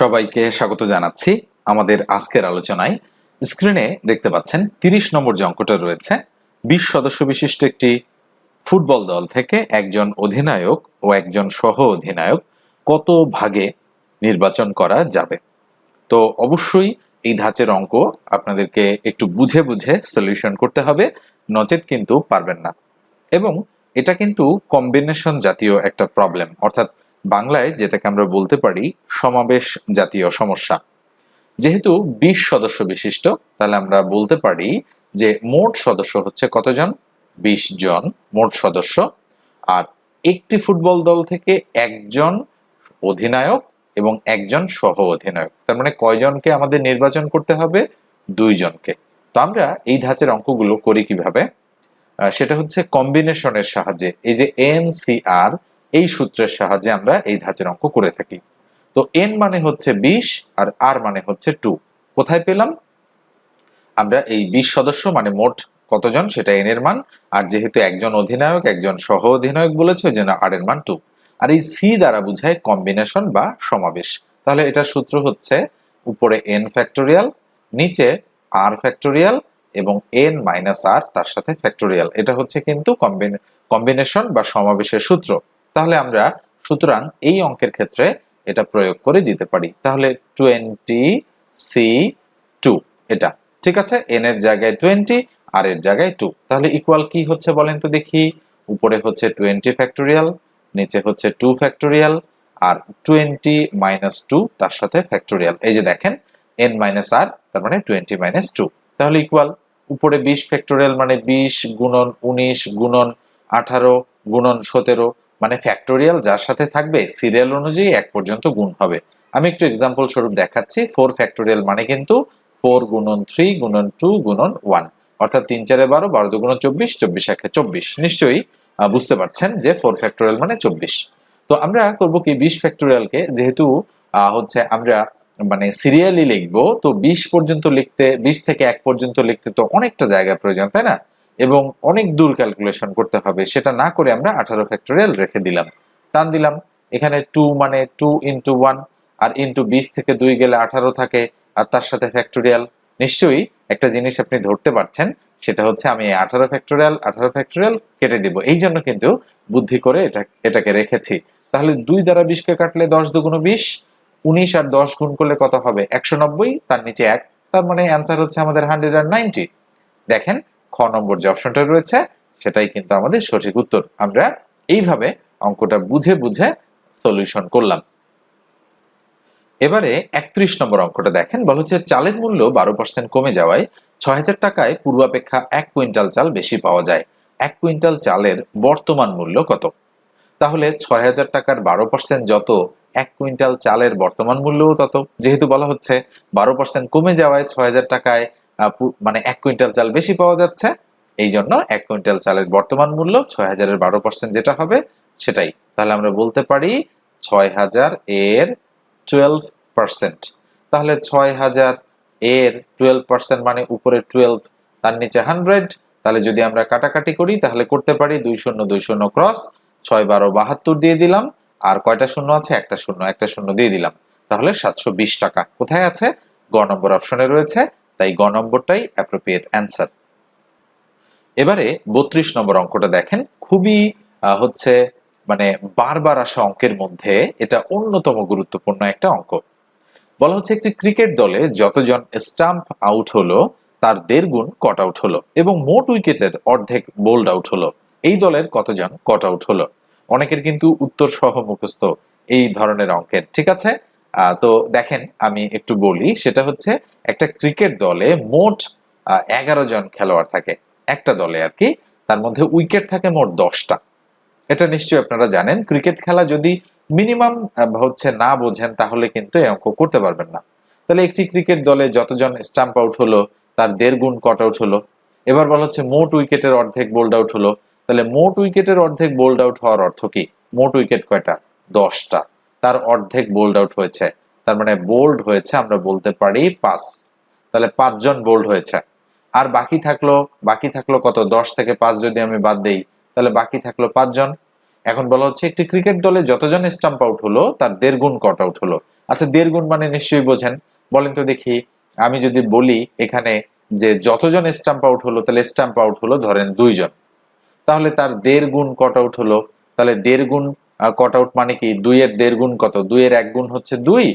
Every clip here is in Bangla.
সবাইকে স্বাগত জানাচ্ছি আমাদের আজকের আলোচনায়। স্ক্রিনে দেখতে পাচ্ছেন তিরিশ নম্বর যে অঙ্কটা রয়েছে। বিশ সদস্য বিশিষ্ট একটি ফুটবল দল থেকে একজন অধিনায়ক ও একজন সহ অধিনায়ক কত ভাগে নির্বাচন করা যাবে? তো অবশ্যই এই ধাঁচের অঙ্ক আপনাদেরকে একটু বুঝে বুঝে সলিউশন করতে হবে, নচেত কিন্তু পারবেন না। এবং এটা কিন্তু কম্বিনেশন জাতীয় একটা প্রবলেম অর্থাৎ বাংলায় যেটাকে আমরা বলতে পারি সমাবেশ জাতীয় সমস্যা। যেহেতু বিশ সদস্য বিশিষ্ট, তাহলে আমরা বলতে পারি যে মোট সদস্য হচ্ছে কতজন? বিশ জন মোট সদস্য। আর একটি ফুটবল দল থেকে একজন অধিনায়ক এবং একজন সহ অধিনায়ক। তার মানে কয়জনকে আমাদের নির্বাচন করতে হবে? দুইজনকে। তো আমরা এই ধাঁচের অঙ্কগুলো করি কীভাবে? সেটা হচ্ছে কম্বিনেশনের সাহায্যে। এই যে এনসিআর এই সূত্রের সাহায্যে আমরা এই ধাঁচের অঙ্ক করে থাকি। তো এন মানে হচ্ছে বিশ আর আর মানে হচ্ছে টু কোথায় পেলাম? আমরা এই বিশ সদস্য মানে মোট কতজন? সেটা এন এর মান। আর যেহেতু একজন অধিনায়ক, একজন সহ অধিনায়ক বলেছে, ওই জন্য আর এর মান টু আর এই সি দ্বারা বোঝায় কম্বিনেশন বা সমাবেশ। তাহলে এটা সূত্র হচ্ছে উপরে এন ফ্যাক্টোরিয়াল নিচে আর ফ্যাক্টোরিয়াল এবং এন মাইনাস আর তার সাথে ফ্যাক্টোরিয়াল এটা হচ্ছে কিন্তু কম্বিনেশন বা সমাবেশের সূত্র। তাহলে আমরা সুতরাং এই অঙ্কের ক্ষেত্রে এটা প্রয়োগ করে দিতে পারি। তাহলে টোয়েন্টি সি টু এটা। ঠিক আছে? এন এর জায়গায় টোয়েন্টি আর এর জায়গায় টু তাহলে ইকুয়াল কি হচ্ছে বলেন তো দেখি? উপরে হচ্ছে টোয়েন্টি ফ্যাক্টোরিয়াল নিচে হচ্ছে টু ফ্যাক্টোরিয়াল আর টোয়েন্টি মাইনাস টু তার সাথে ফ্যাক্টোরিয়াল এই যে দেখেন এন মাইনাস আর তার মানে টোয়েন্টি মাইনাস টু তাহলে ইকুয়াল উপরে বিশ ফ্যাক্টোরিয়াল মানে বিশ গুণন উনিশ গুণন আঠারো গুণন সতেরো মানে ফ্যাক্টোরিয়াল যার সাথে থাকবে সিরিয়াল অনুযায়ী এক পর্যন্ত গুণ হবে। আমি একটু এক্সাম্পল স্বরূপ দেখাচ্ছি। ফোর ফ্যাক্টোরিয়াল মানে কিন্তু ফোর গুণন থ্রি গুণন টু গুণন ওয়ান অর্থাৎ তিন চারে বারো বারো দুগুণ চব্বিশ চব্বিশ একে চব্বিশ। নিশ্চয়ই বুঝতে পারছেন যে ফোর ফ্যাক্টোরিয়াল মানে চব্বিশ। তো আমরা করব কি, বিশ ফ্যাক্টোরিয়ালকে যেহেতু হচ্ছে আমরা মানে সিরিয়ালি লিখব, তো বিশ পর্যন্ত লিখতে, বিশ থেকে এক পর্যন্ত লিখতে তো অনেকটা জায়গা প্রয়োজন, তাই না? এবং অনেক দূর ক্যালকুলেশন করতে হবে। সেটা না করে আমরা আঠারো ফ্যাক্টোরিয়াল রেখে দিলাম। টান দিলাম। এখানে টু মানে টু ইন্টু ওয়ান আর ইন্টু বিশ থেকে দুই গেলে আঠারো থাকে আর তার সাথে ফ্যাক্টোরিয়াল নিশ্চয়ই একটা জিনিস আপনি ধরতে পারছেন, সেটা হচ্ছে আমি আঠারো ফ্যাক্টোরিয়াল আঠারো ফ্যাক্টোরিয়াল কেটে দিব। এই জন্য কিন্তু বুদ্ধি করে এটা এটাকে রেখেছি। তাহলে দুই দ্বারা বিশকে কাটলে দশ দুগুণ বিশ, উনিশ আর দশ গুণ করলে কত হবে? একশো নব্বই, তার নিচে এক। তার মানে অ্যান্সার হচ্ছে আমাদের হান্ড্রেড আর নাইনটি দেখেন খ নম্বর যে অপশনটা রয়েছে, সেটাই কিন্তু আমাদের সঠিক উত্তর। আমরা এইভাবে অঙ্কটা বুঝে বুঝে সলিউশন করলাম। এবারে একত্রিশ নম্বর অঙ্কটা দেখেন, বলা হচ্ছে চালের মূল্য বারো পার্সেন্ট কমে যাওয়ায় ছয় হাজার টাকায় পূর্বাপেক্ষা এক কুইন্টাল চাল বেশি পাওয়া যায়। এক কুইন্টাল চালের বর্তমান মূল্য কত? তাহলে ছয় হাজার টাকার বারো পার্সেন্ট যত, এক কুইন্টাল চালের বর্তমান মূল্যও তত। যেহেতু বলা হচ্ছে বারো পার্সেন্ট কমে যাওয়ায় ছয় হাজার টাকায় মানে এক কুইন্টাল চাল বেশি পাওয়া যাচ্ছে। এই জন্য এক কুইন্টাল চালের বর্তমান মূল্য ছয় হাজারের বারো পার্সেন্ট যেটা হবে সেটাই। তাহলে আমরা বলতে পারি ছয় হাজার এর টুয়েলভ পার্সেন্ট। তাহলে ছয় হাজার এর টুয়েলভ পার্সেন্ট মানে উপরে টুয়েলভ, তার নিচে হান্ড্রেড। তাহলে যদি আমরা কাটাকাটি করি, তাহলে করতে পারি দুই শূন্য দুই শূন্য ক্রস, ছয় বারো বাহাত্তর দিয়ে দিলাম। আর কয়টা শূন্য আছে? একটা শূন্য একটা শূন্য দিয়ে দিলাম। তাহলে সাতশো বিশ টাকা। কোথায় আছে? গ নম্বর অপশনে রয়েছে। তাই গ নম্বরটাই অ্যাপ্রোপ্রিয়েট অ্যান্সার এবারে বত্রিশ নম্বর অঙ্কটা দেখেন, খুবই হচ্ছে মানে বারবার আসা অঙ্কের মধ্যে এটা অন্যতম গুরুত্বপূর্ণ একটা অঙ্ক। বলা হচ্ছে একটি ক্রিকেট দলে যতজন স্টাম্প আউট হলো, তার দেড় গুণ কট আউট হলো এবং মোট উইকেটের অর্ধেক বোল্ড আউট হলো। এই দলের কতজন কট আউট হলো? অনেকের কিন্তু উত্তর সহ মুখস্থ এই ধরনের অঙ্কের। ঠিক আছে? তো দেখেন, আমি একটু বলি, সেটা হচ্ছে একটা ক্রিকেট দলে মোট এগারো জন খেলোয়াড় থাকে। একটা দলে আর কি, তার মধ্যে উইকেট থাকে মোট দশটা। এটা নিশ্চয়ই আপনারা জানেন ক্রিকেট খেলা যদি মিনিমাম হচ্ছে না বোঝেন, তাহলে কিন্তু এই অঙ্ক করতে পারবেন না। তাহলে একটি ক্রিকেট দলে যতজন স্টাম্প আউট হলো, তার দেড় গুণ কট আউট হলো। এবার বলা হচ্ছে মোট উইকেটের অর্ধেক বোল্ড আউট হলো। তাহলে মোট উইকেটের অর্ধেক বোল্ড আউট হওয়ার অর্থ কি? মোট উইকেট কয়টা? দশটা। তার অর্ধেক বোল্ড আউট হয়েছে তার মানে বোল্ড হয়েছে, আমরা বলতে পারি পাঁচ। তাহলে পাঁচজন বোল্ড হয়েছে। আর বাকি থাকল বাকি থাকল কত? দশ থেকে পাঁচ যদি আমি বাদ দেই, তাহলে বাকি থাকল পাঁচজন। এখন বলা হচ্ছে একটি ক্রিকেট দলে যতজন স্টাম্প আউট হলো, তার দেড় গুণ কট আউট হলো। আচ্ছা দেড় গুণ মানে নিশ্চয়ই বোঝেন। বলেন তো দেখি, আমি যদি বলি এখানে যে যতজন স্টাম্প আউট হলো, তাহলে স্টাম্প আউট হলো ধরেন দুইজন। তাহলে তার দেড় গুণ কট আউট হলো। তাহলে দেড় গুণ কট আউট মানে কি? দুইয়ের দেড় গুণ কত? দুইয়ের এক গুণ হচ্ছে দুই।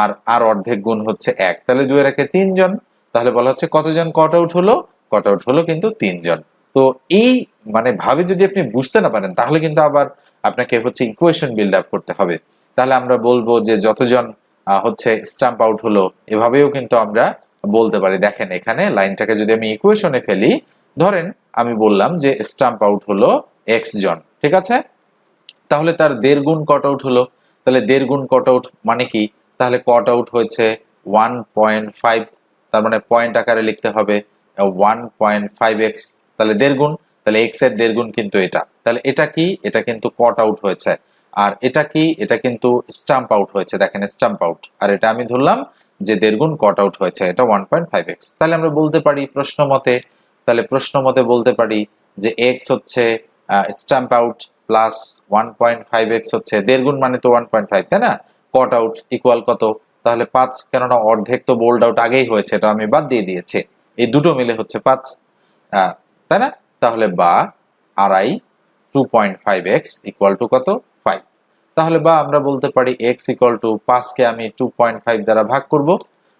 আর আর অর্ধেক গুণ হচ্ছে এক। তাহলে দুইয়ের একে তিনজন তাহলে বলা হচ্ছে কতজন কট আউট হলো? কট আউট হলো কিন্তু তিনজন তো এই মানে ভাবে যদি আপনি বুঝতে না পারেন, তাহলে কিন্তু আবার আপনাকে হচ্ছে ইকুয়েশন বিল্ড আপ করতে হবে। তাহলে আমরা বলব যে যতজন হচ্ছে স্টাম্প আউট হলো, এভাবেও কিন্তু আমরা বলতে পারি। দেখেন এখানে লাইনটাকে যদি আমি ইকুয়েশনে ফেলি, ধরেন আমি বললাম যে স্টাম্প আউট হলো এক্স জন, ঠিক আছে? তাহলে তার দেড় গুণ কট আউট হলো। তাহলে দেড় গুণ কট আউট মানে কি? তাহলে কট আউট হয়েছে ওয়ান পয়েন্ট ফাইভ তার মানে পয়েন্ট আকারে লিখতে হবে ওয়ান পয়েন্ট ফাইভ এক্স তাহলে দেড় গুণ, তাহলে এক্সের দেড় গুণ কিন্তু এটা। তাহলে এটা কি? এটা কিন্তু কট আউট হয়েছে। আর এটা কি? এটা কিন্তু স্টাম্প আউট হয়েছে, দেখেন স্টাম্প আউট আর এটা আমি ধরলাম যে দেড় গুণ কট আউট হয়েছে, এটা ওয়ান পয়েন্ট ফাইভ এক্স তাহলে আমরা বলতে পারি প্রশ্ন মতে, তাহলে প্রশ্ন মতে বলতে পারি যে এক্স হচ্ছে stump out plus one point five X হচ্ছে, দেড় গুণ মানে তো ওয়ান পয়েন্ট ফাইভ তাই না? কট আউট ইকুয়াল কত? তাহলে পাঁচ, কেননা অর্ধেক তো বোল্ড আউট আগেই হয়েছে, এটা আমি বাদ দিয়ে দিয়েছি। এই দুটো মিলে হচ্ছে পাঁচ। তাই না? তাহলে বা আড়াই two point five X equal two কত? ফাইভ তাহলে বা আমরা বলতে পারি এক্স ইকুয়াল টু পাঁচকে আমি টু পয়েন্ট ফাইভ দ্বারা ভাগ করব।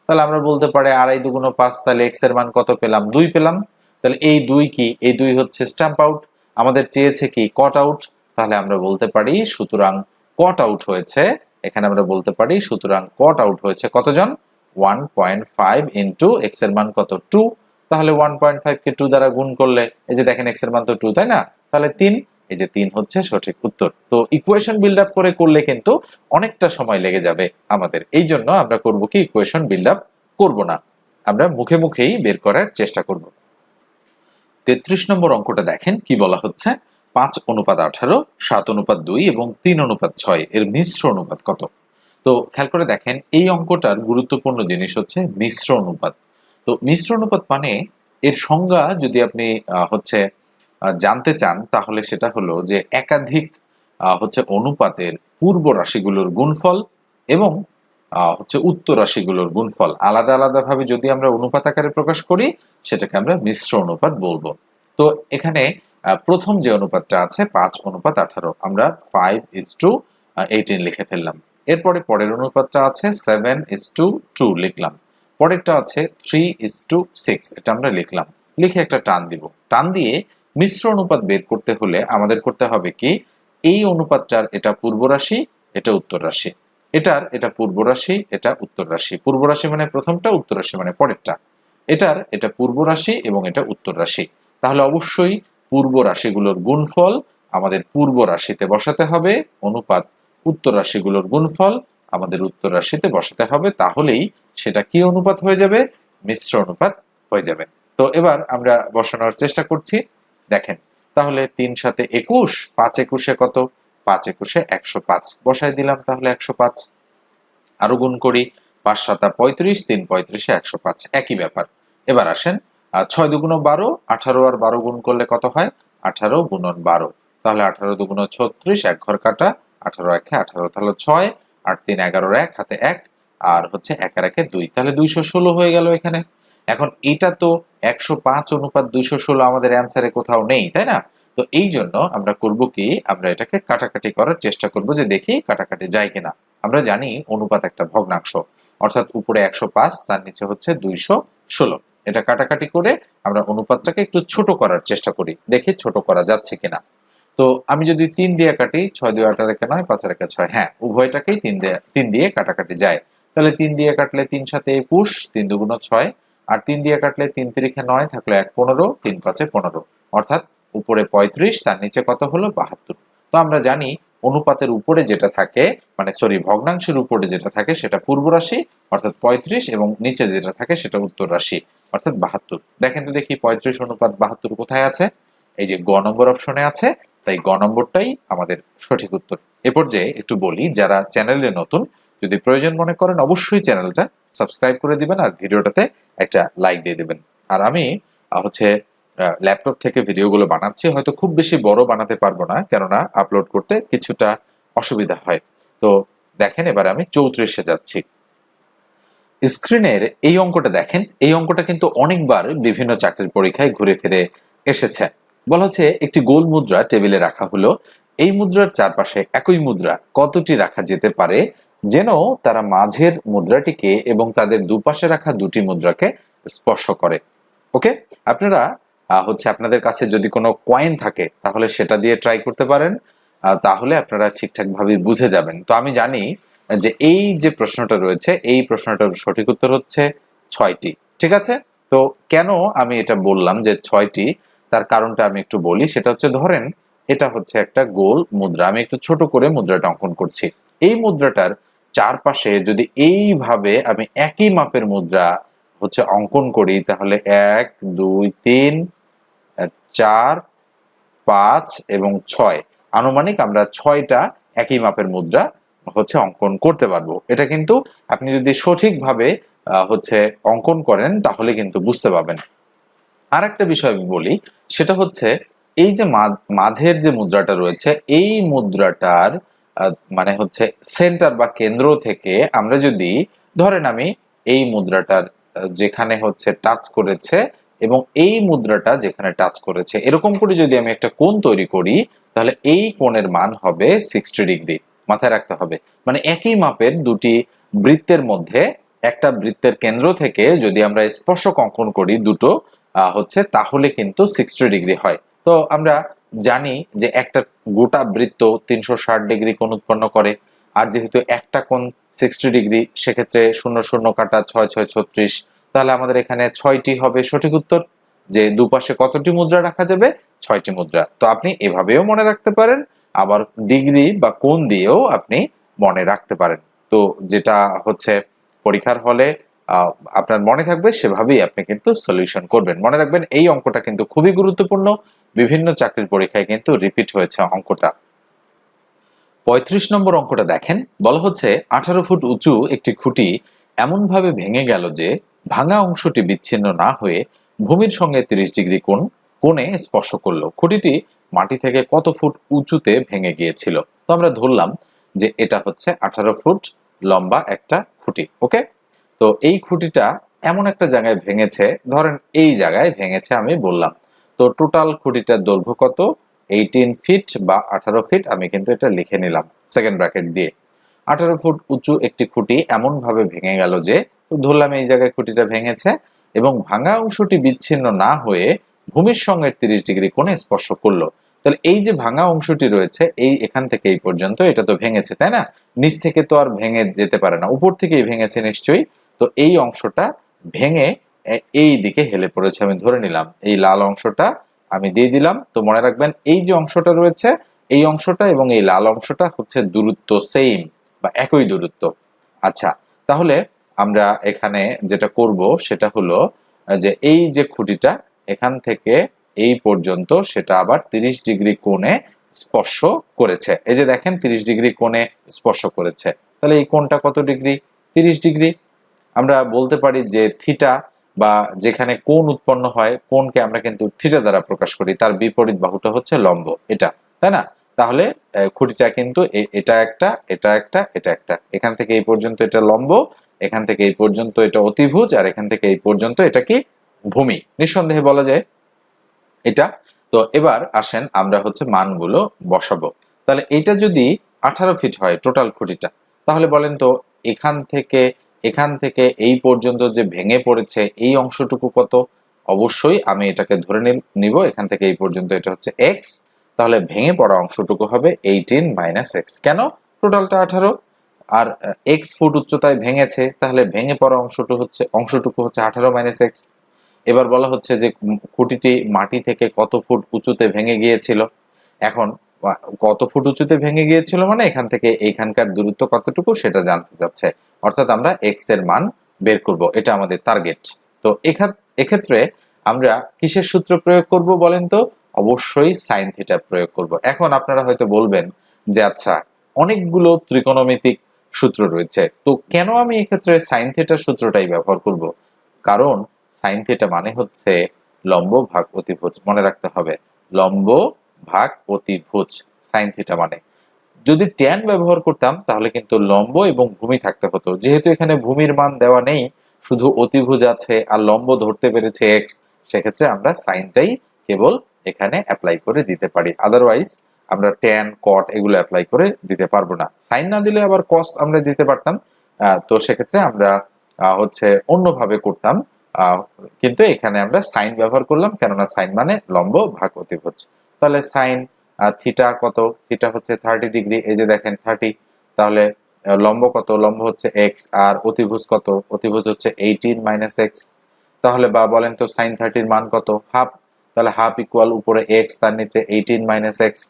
তাহলে আমরা বলতে পারি আড়াই দুগুণ পাঁচ, তাহলে এক্সের মান কত পেলাম? দুই পেলাম। তাহলে এই দুই কি? এই দুই হচ্ছে স্ট্যাম্প আউট আমাদের চেয়েছে কি কট আউট তাহলে আমরা বলতে পারি সুতরাং কট আউট হয়েছে এখানে আমরা বলতে পারি, সুতরাং কট আউট হয়েছে কতজন? ওয়ান পয়েন্ট ফাইভ ইন্টু এক্সের মান কত? টু তাহলে ওয়ান পয়েন্ট ফাইভ কে টু দ্বারা গুণ করলে, এই যে দেখেন এক্সের মান তো টু তাই না? তাহলে তিন, এই যে তিন হচ্ছে সঠিক উত্তর। তো ইকুয়েশন বিল্ড আপ করে করলে কিন্তু অনেকটা সময় লেগে যাবে আমাদের। এই জন্য আমরা করব কি? ইকুয়েশন বিল্ড আপ করব না। আমরা মুখে মুখেই বের করার চেষ্টা করব। তেত্রিশ নম্বর অঙ্কটা দেখেন কি বলা হচ্ছে। পাঁচ অনুপাত আঠারো, সাত অনুপাত দুই এবং তিন অনুপাত ছয়। এর মিশ্র অনুপাত কত? তো খেয়াল করে দেখেন, এই অঙ্কটার গুরুত্বপূর্ণ জিনিস হচ্ছে মিশ্র অনুপাত। তো মিশ্র অনুপাত মানে এর সংজ্ঞা যদি আপনি হচ্ছে জানতে চান, তাহলে সেটা হলো যে একাধিক হচ্ছে অনুপাতের পূর্ব রাশিগুলোর গুণফল এবং হচ্ছে উত্তর রাশিগুলোর গুণফল। আলাদা আলাদা ভাবে যদি আমরা অনুপাত আকারে প্রকাশ করি, সেটাকে আমরা মিশ্র অনুপাত বলব। তো এখানে প্রথম যে অনুপাতটা আছে, পাঁচ অনুপাত আঠারো, আমরা ফাইভ ইস টু এইটিন লিখে ফেললাম। এরপরে পরের অনুপাতটা আছে সেভেন ইস টু টু লিখলাম। পরেরটা আছে থ্রি ইস টু সিক্স এটা আমরা লিখলাম। লিখে একটা টান দিব। টান দিয়ে মিশ্র অনুপাত বের করতে হলে আমাদের করতে হবে কি, এই অনুপাতটার এটা পূর্ব রাশি, এটা উত্তর রাশি। এটার এটা পূর্ব রাশি, এটা উত্তর রাশি। পূর্ব রাশি মানে প্রথমটা, উত্তর রাশি মানে পরেরটা। এটার এটা পূর্ব রাশি এবং এটা উত্তর রাশি। তাহলে অবশ্যই পূর্ব রাশিগুলোর গুণফল আমাদের পূর্ব রাশিতে বসাতে হবে, অনুপাত উত্তর রাশিগুলোর গুণফল আমাদের উত্তর রাশিতে বসাতে হবে, তাহলেই সেটা কি অনুপাত হয়ে যাবে? মিশ্র অনুপাত হয়ে যাবে। তো এবার আমরা বসানোর চেষ্টা করছি। দেখেন, তাহলে তিন সাথে একুশ, পাঁচ একুশে কত? পাঁচ একুশে একশো পাঁচ। বসাই দিলাম তাহলে একশো পাঁচ। আরও গুণ করি, পাঁচ সাতা পঁয়ত্রিশ, তিন পঁয়ত্রিশে একশো পাঁচ। একই ব্যাপার। এবার আসেন ছয় দুগুণ বারো, আঠারো আর বারো গুণ করলে কত হয়? আঠারো গুণন বারো। তাহলে আঠারো দুগুণ ছত্রিশ, এক ঘর কাটা, আঠারো একে আঠারো, তাহলে ছয়, আট তিন এগারোর এক, হাতে এক, আর হচ্ছে একের একে দুই। তাহলে দুইশো ষোলো হয়ে গেল এখানে। এখন এটা তো একশো পাঁচ অনুপাত দুইশো ষোলো আমাদের অ্যান্সারে কোথাও নেই, তাই না? তো এই জন্য আমরা করব কি, আমরা এটাকে কাটাকাটি করার চেষ্টা করব যে দেখি কাটাকাটি যায় কিনা। আমরা জানি অনুপাত একটা ভগ্নাংশ, অর্থাৎ উপরে একশো পাঁচ, তার নিচে হচ্ছে দুইশো ষোলো। এটা কাটাকাটি করে আমরা অনুপাতটাকে একটু ছোট করার চেষ্টা করি, দেখে ছোট করা যাচ্ছে কিনা। তো আমি যদি তিন দিয়ে কাটি, ছয় দুই আট রেখে নয় পাঁচ রেখে ছয় হ্যাঁ উভয়টাকেই তিন দিয়ে তিন দিয়ে কাটাকাটি যায়। তাহলে তিন দিয়ে কাটলে তিন সাথে একুশ, তিন দুগুণ ছয়, আর তিন দিয়ে কাটলে তিন তিরিখে নয়, থাকলে এক পনেরো, তিন পাঁচে পনেরো। অর্থাৎ উপরে পঁয়ত্রিশ, তার নিচে কত হলো? বাহাত্তর। তো আমরা জানি অনুপাতের উপরে যেটা থাকে মানে সরি ভগ্নাংশের উপরে যেটা থাকে সেটা পূর্ব রাশি, অর্থাৎ পঁয়ত্রিশ এবং নিচে যেটা থাকে সেটা উত্তর রাশি, অর্থাৎ বাহাত্তর। দেখেন তো দেখি পঁয়ত্রিশ অনুপাত বাহাত্তর কোথায় আছে? এই যে গ নম্বর অপশনে আছে, তাই গ নম্বরটাই আমাদের সঠিক উত্তর। এ পর্যায়ে একটু বলি, যারা চ্যানেলে নতুন, যদি প্রয়োজন মনে করেন অবশ্যই চ্যানেলটা সাবস্ক্রাইব করে দিবেন আর ভিডিওটাতে একটা লাইক দিয়ে দিবেন। আর আমি হচ্ছে ল্যাপটপ থেকে ভিডিওগুলো বানাচ্ছি, হয়তো খুব বেশি বড় বানাতে পারব না, কেননা আপলোড করতে কিছুটা অসুবিধা হয়। তো দেখেন, এবার আমি চৌত্রিশে যাচ্ছি। স্ক্রিনের এই অঙ্কটা দেখেন, এই অঙ্কটা কিন্তু অনেকবার বিভিন্ন চাকরির পরীক্ষায় ঘুরে ফিরে এসেছে। বলা হচ্ছে, একটি গোল মুদ্রা টেবিলে রাখা হলো। এই মুদ্রার চারপাশে একই মুদ্রা কতটি রাখা যেতে পারে, যেন তারা মাঝের মুদ্রাটিকে এবং তাদের দুপাশে রাখা দুটি মুদ্রাকে স্পর্শ করে। ওকে? আপনারা হচ্ছে আপনাদের কাছে যদি কোনো কয়েন থাকে, তাহলে সেটা দিয়ে ট্রাই করতে পারেন তাহলে আপনারা ঠিকঠাক ভাবে বুঝে যাবেন। তো আমি জানি যে এই যে প্রশ্নটা রয়েছে, এই প্রশ্নটার সঠিক উত্তর হচ্ছে ছয়টি, ঠিক আছে? তো কেন আমি এটা বললাম যে ছয়টি? তার কারণটা আমি একটু বলি, সেটা হচ্ছে ধরেন, এটা হচ্ছে একটা গোল মুদ্রা, আমি একটু ছোট করে মুদ্রাটা অঙ্কন করছি। এই মুদ্রাটার চারপাশে যদি এইভাবে আমি একই মাপের মুদ্রা হচ্ছে অঙ্কন করি, তাহলে এক, দুই, তিন চার, পাঁচ এবং ছয়। আনুমানিক আমরা ছয়টা একই মাপের মুদ্রা হচ্ছে অঙ্কন করতে পারব। এটা কিন্তু আপনি যদি সঠিকভাবে হচ্ছে অঙ্কন করেন তাহলে কিন্তু বুঝতে পারবেন। আর একটা বিষয় আমি বলি, সেটা হচ্ছে এই যে মাঝের যে মুদ্রাটা রয়েছে, এই মুদ্রাটার মানে হচ্ছে সেন্টার বা কেন্দ্র থেকে আমরা যদি, ধরেন আমি এই মুদ্রাটার যেখানে হচ্ছে টাচ করেছে এবং এই মুদ্রাটা যেখানে টাচ করেছে, এরকম করে যদি আমি একটা কোণ তৈরি করি, তাহলে এই কোণের মান হবে সিক্সটি ডিগ্রি মাথায় রাখতে হবে। মানে একই মাপের দুটি বৃত্তের মধ্যে, একটা বৃত্তের কেন্দ্র থেকে যদি আমরা স্পর্শক অঙ্কন করি দুটো হচ্ছে তাহলে কিন্তু সিক্সটি ডিগ্রি হয়। তো আমরা জানি যে একটা গোটা বৃত্ত তিনশো ষাট ডিগ্রি কোণ উৎপন্ন করে, আর যেহেতু একটা কোণ সিক্সটি ডিগ্রি সেক্ষেত্রে শূন্য শূন্য কাটা ছয় ছয় ছত্রিশ তাহলে আমাদের এখানে ছয়টি হবে সঠিক উত্তর, যে দুপাশে কতটি মুদ্রা রাখা যাবে? ছয়টি মুদ্রা। তো আপনি এভাবেও মনে রাখতে পারেন, আবার ডিগ্রি বা কোন দিয়েও আপনি মনে রাখতে পারেন। তো যেটা হচ্ছে পরীক্ষার হলে আপনার মনে থাকবে, সেভাবেই আপনি কিন্তু সলিউশন করবেন। মনে রাখবেন, এই অঙ্কটা কিন্তু খুবই গুরুত্বপূর্ণ। বিভিন্ন চাকরির পরীক্ষায় কিন্তু রিপিট হয়েছে অঙ্কটা। পঁয়ত্রিশ নম্বর অঙ্কটা দেখেন। বলা হচ্ছে, আঠারো ফুট উঁচু একটি খুঁটি এমনভাবে ভেঙে গেল যে ভাঙা অংশটি বিচ্ছিন্ন না হয়ে ভূমির সঙ্গে তিরিশ ডিগ্রি কোণ, কোণে স্পর্শ করল। খুঁটিটি মাটি থেকে কত ফুট উঁচুতে ভেঙে গিয়েছিল? তো আমরা ধরলাম যে এটা হচ্ছে আঠারো ফুট লম্বা একটা খুঁটি, ওকে? তো এই খুঁটিটা এমন একটা জায়গায় ভেঙেছে, ধরেন এই জায়গায় ভেঙেছে আমি বললাম। তো টোটাল খুঁটিটার দৈর্ঘ্য কত? এইটিন ফিট বা আঠারো ফিট, আমি কিন্তু এটা লিখে নিলাম, সেকেন্ড ব্র্যাকেট দিয়ে। আঠারো ফুট উঁচু একটি খুঁটি এমন ভাবে ভেঙে গেল যে ধরলাম এই জায়গায় খুঁটিটা ভেঙেছে এবং ভাঙা অংশটি বিচ্ছিন্ন না হয়ে ভূমির সঙ্গে তিরিশ ডিগ্রি কোণে স্পর্শ করল। তাহলে এই যে ভাঙা অংশটি রয়েছে, এই এখান থেকে এই পর্যন্ত এটা তো ভেঙেছে, তাই না? নিচ থেকে তো আর ভেঙে যেতে পারে না, উপর থেকেই ভেঙেছে নিশ্চয়ই। তো এই অংশটা ভেঙে এই দিকে হেলে পড়েছে, আমি ধরে নিলাম। এই লাল অংশটা আমি দিয়ে দিলাম। তো মনে রাখবেন, এই যে অংশটা রয়েছে, এই অংশটা এবং এই লাল অংশটা হচ্ছে দূরত্ব সেম বা একই দূরত্ব। আচ্ছা তাহলে আমরা এখানে যেটা করব সেটা হলো, যে এই যে খুঁটিটা, এখান থেকে এই পর্যন্ত সেটা আবার তিরিশ ডিগ্রি কোণে স্পর্শ করেছে। এই যে দেখেন, তিরিশ ডিগ্রি কোণে স্পর্শ করেছে। তাহলে এই কোণটা কত ডিগ্রি? তিরিশ ডিগ্রি। আমরা বলতে পারি যে থিটা বা যেখানে কোণ উৎপন্ন হয়, কোণকে আমরা কিন্তু থিটা দ্বারা প্রকাশ করি। তার বিপরীত বাহুটা হচ্ছে লম্ব। এটা, তাই না? তাহলে খুঁটিটা কিন্তু এটা একটা এটা একটা এটা একটা। এখান থেকে এই পর্যন্ত এটা লম্ব এখান থেকে এই পর্যন্ত এটা অতিভুজ, আর এখান থেকে এই পর্যন্ত এটা কি? ভূমি। নিঃসন্দেহে বলা যায় এটা। তো এবার আসেন আমরা হচ্ছে মানগুলো বসাবো। তাহলে এটা যদি আঠারো ফিট হয় টোটাল খুঁটিটা, তাহলে বলেন তো এখান থেকে এখান থেকে এই পর্যন্ত যে ভেঙে পড়েছে এই অংশটুকু কত? অবশ্যই আমি এটাকে ধরে নিব। এখান থেকে এই পর্যন্ত এটা হচ্ছে এক্স। তাহলে ভেঙে পড়া অংশটুকু হবে এইটিন মাইনাস এক্স। কেন? টোটালটা আঠারো। আর এক্স ফুট উচ্চতায় ভেঙেছে, তাহলে ভেঙে পড়া অংশটুকু হচ্ছে অংশটুকু হচ্ছে আঠারো মাইনাস এক্স এবার বলা হচ্ছে যে খুঁটিটি মাটি থেকে কত ফুট উঁচুতে ভেঙে গিয়েছিল। এখন কত ফুট উঁচুতে ভেঙে গিয়েছিল মানে এখান থেকে এইখানকার দূরত্ব কতটুকু সেটা জানতে যাচ্ছে অর্থাৎ আমরা এক্সের মান বের করব, এটা আমাদের টার্গেট তো এক্ষেত্রে আমরা কিসের সূত্র প্রয়োগ করব বলেন তো? অবশ্যই সাইন থিটা প্রয়োগ করব। এখন আপনারা হয়তো বলবেন যে আচ্ছা অনেকগুলো ত্রিকোণমিতিক সূত্র রয়েছে। তো কেন আমি এক্ষেত্রে সাইন থিটার সূত্রটাই ব্যবহার করব? কারণ সাইন থিটা মানে হচ্ছে লম্ব ভাগ অতিভুজ, মনে রাখতে হবে। লম্ব ভাগ অতিভুজ সাইন থিটা মানে। যদি ট্যান ব্যবহার করতাম, তাহলে কিন্তু লম্ব এবং ভূমি থাকতে হতো। যেহেতু এখানে ভূমির মান দেওয়া নেই, শুধু অতিভুজ আছে আর লম্ব ধরতে পেরেছে এক্স সেক্ষেত্রে আমরা সাইনটাই কেবল এখানে অ্যাপ্লাই করে দিতে পারি। আদারওয়াইজ আমরা ট্যান কট এগুলো অ্যাপ্লাই করে দিতে পারব না। সাইন না দিলে আবার কস আমরা দিতে পারতাম। তো সেক্ষেত্রে আমরা হচ্ছে অন্যভাবে করতাম। কিন্তু এখানে আমরা সাইন ব্যবহার করলাম, কেননা সাইন মানে লম্ব ভাগ অতিভুজ। তাহলে সাইন থিটা কত? থিটা হচ্ছে থার্টি ডিগ্রি এই যে দেখেন থার্টি তাহলে লম্ব কত? লম্ব হচ্ছে এক্স আর অতিভুজ কত? অতিভুজ হচ্ছে এইটিন মাইনাস এক্স তাহলে বা বলেন তো সাইন থার্টির মান কত? হাফ তাহলে হাফ ইকুয়াল উপরে এক্স তার নিচে এইটিন মাইনাস এক্স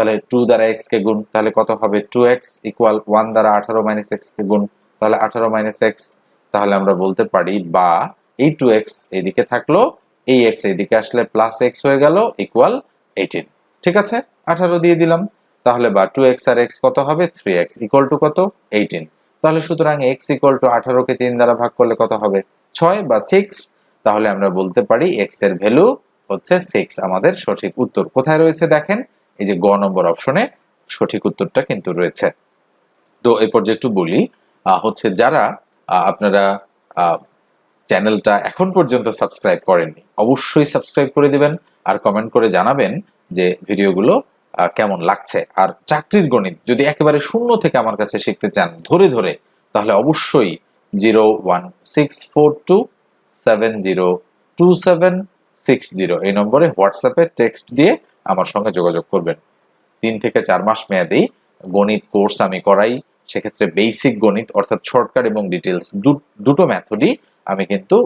তাহলে টু দ্বারা এক্স কে গুণ, তাহলে কত হবে? টু এক্স ইকুয়াল ওয়ান দ্বারা আঠারো মাইনাস এক্স কে গুণ, তাহলে আঠারো মাইনাস এক্স তাহলে আমরা বলতে পারি বা এই টু এক্স এইদিকে থাকল, এই এক্স এইদিকে আসলে প্লাস এক্স হয়ে গেল ইকুয়াল এইটিন ঠিক আছে? আঠারো দিয়ে দিলাম। তাহলে বা টু এক্স আর এক্স কত হবে? থ্রি এক্স ইকুয়াল টু কত? এইটিন তাহলে সুতরাং এক্স ইকুয়াল টু আঠারোকে তিন দ্বারা ভাগ করলে কত হবে? ছয় বা সিক্স তাহলে আমরা বলতে পারি এক্সের ভ্যালু হচ্ছে সিক্স আমাদের সঠিক উত্তর। কোথায় রয়েছে দেখেন? এই যে গ নম্বর অপশনে সঠিক উত্তরটা কিন্তু রয়েছে। তো এই পর্যায়ে একটু বলি হচ্ছে যারা আপনারা চ্যানেলটা এখন পর্যন্ত সাবস্ক্রাইব করেননি, অবশ্যই সাবস্ক্রাইব করে দিবেন আর কমেন্ট করে জানাবেন যে ভিডিওগুলো কেমন লাগছে। আর চাকরির গণিত, যদি একেবারে শূন্য থেকে আমার কাছে শিখতে চান ধরে ধরে, তাহলে অবশ্যই zero one six four two seven zero two seven six zero এই নম্বরে হোয়াটসঅ্যাপে টেক্সট দিয়ে আমার সঙ্গে যোগাযোগ করবেন। তিন থেকে চার মাস মেয়াদি গণিত কোর্স আমি করাই। সেক্ষেত্রে বেসিক গণিত, অর্থাৎ শর্টকাট এবং ডিটেলস দুটো ম্যাথডই আমি কিন্তু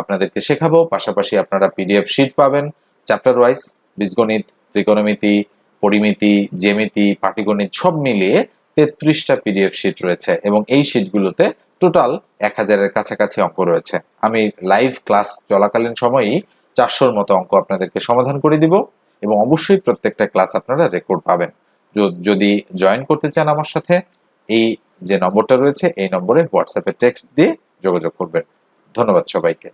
আপনাদেরকে শেখাবো। পাশাপাশি আপনারা পিডিএফ শিট পাবেন। চ্যাপ্টার ওয়াইজ বীজগণিত, ত্রিকোণমিতি, পরিমিতি জেমিতি পাটিগণিত সব মিলিয়ে তেত্রিশটা পিডিএফ শিট রয়েছে এবং এই শিটগুলোতে টোটাল এক হাজারের কাছাকাছি অঙ্ক রয়েছে। আমি লাইভ ক্লাস চলাকালীন সময়ই চারশোর মতো অঙ্ক আপনাদেরকে সমাধান করে দিব। এবং অবশ্যই প্রত্যেকটা ক্লাস আপনারা রেকর্ড পাবেন। যদি জয়েন করতে চান আমার সাথে, এই যে নম্বরটা রয়েছে, এই নম্বরে হোয়াটসঅ্যাপে টেক্সট দিয়ে যোগাযোগ করবেন। ধন্যবাদ সবাইকে।